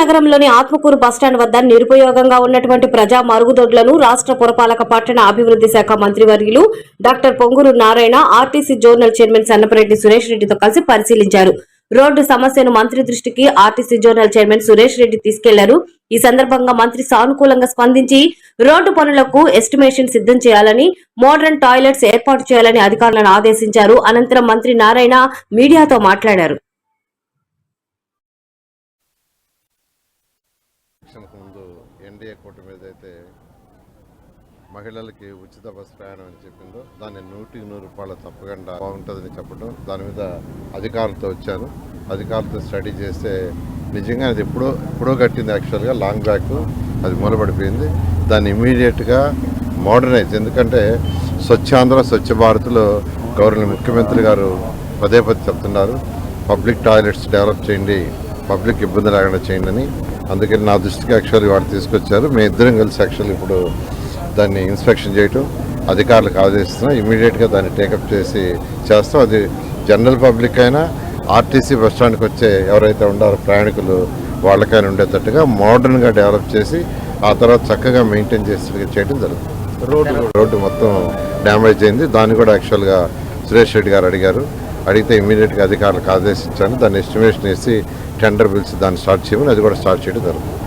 నగరంలోని ఆత్మకూరు బస్టాండ్ వద్ద నిరుపయోగంగా ఉన్నటువంటి ప్రజా మరుగుదొడ్లను రాష్ట్ర పురపాలక పట్టణ అభివృద్ధి శాఖ మంత్రివర్యులు doctor Ponguru Narayana RTC zonal chairman Sannapareddy Suresh రెడ్డితో కలిసి పరిశీలించారు. రోడ్డు సమస్యను మంత్రి దృష్టికి RTC zonal chairman Suresh Reddy తీసుకెళ్ళారు. ఈ సందర్భంగా మంత్రి సానుకూలంగా స్పందించి రోడ్డు పనులకు ఎస్టిమేషన్ సిద్ధం చేయాలని మోడర్న్ టాయిలెట్స్ ఏర్పాటు చేయాలని అధికారులను ఆదేశించారు. అనంతరం మంత్రి నారాయణ మీడియాతో మాట్లాడారు. ఎలక్షన్కు ముందు ఎన్డీఏ కూటమి ఏదైతే మహిళలకి ఉచిత బస్ ప్రయాణం అని చెప్పిందో దాన్ని నూటికి నూరు రూపాయలు తప్పకుండా బాగుంటుందని చెప్పడం దాని మీద అధికారులతో వచ్చాను. అధికారులతో స్టడీ చేస్తే నిజంగా అది ఎప్పుడో ఎప్పుడో కట్టింది యాక్చువల్గా లాంగ్ బ్యాక్ అది మూలపడిపోయింది దాన్ని ఇమీడియట్గా మోడర్నైజ్ ఎందుకంటే స్వచ్ఛాంధ్ర స్వచ్ఛ భారత్లో గౌరవ ముఖ్యమంత్రి గారు పదే పదే చెప్తున్నారు పబ్లిక్ టాయిలెట్స్ డెవలప్ చేయండి పబ్లిక్ ఇబ్బంది లేకుండా చేయండి అని. అందుకని నా దృష్టికి యాక్చువల్లీ వాడు తీసుకొచ్చారు. మేము ఇద్దరం కలిసి యాక్చువల్ ఇప్పుడు దాన్ని ఇన్స్పెక్షన్ చేయటం అధికారులకు ఆదేశిస్తున్నాం. ఇమీడియట్గా దాన్ని టేకప్ చేసి చేస్తాం. అది జనరల్ పబ్లిక్ అయినా ఆర్టీసీ బస్ స్టాండ్కి వచ్చే ఎవరైతే ఉండారో ప్రయాణికులు వాళ్ళకైనా ఉండేటట్టుగా మోడర్న్గా డెవలప్ చేసి ఆ తర్వాత చక్కగా మెయింటైన్ చేసి చేయడం జరుగుతుంది. రోడ్డు రోడ్డు మొత్తం డ్యామేజ్ అయింది. దాన్ని కూడా యాక్చువల్గా సురేష్ రెడ్డి గారు అడిగారు. అడిగితే ఇమీడియట్గా అధికారులకు ఆదేశించాను. దాన్ని ఎస్టిమేషన్ వేసి టెండర్ పిలిచి దాన్ని స్టార్ట్ చేయమని అది కూడా స్టార్ట్ చేయడం జరుగుతుంది.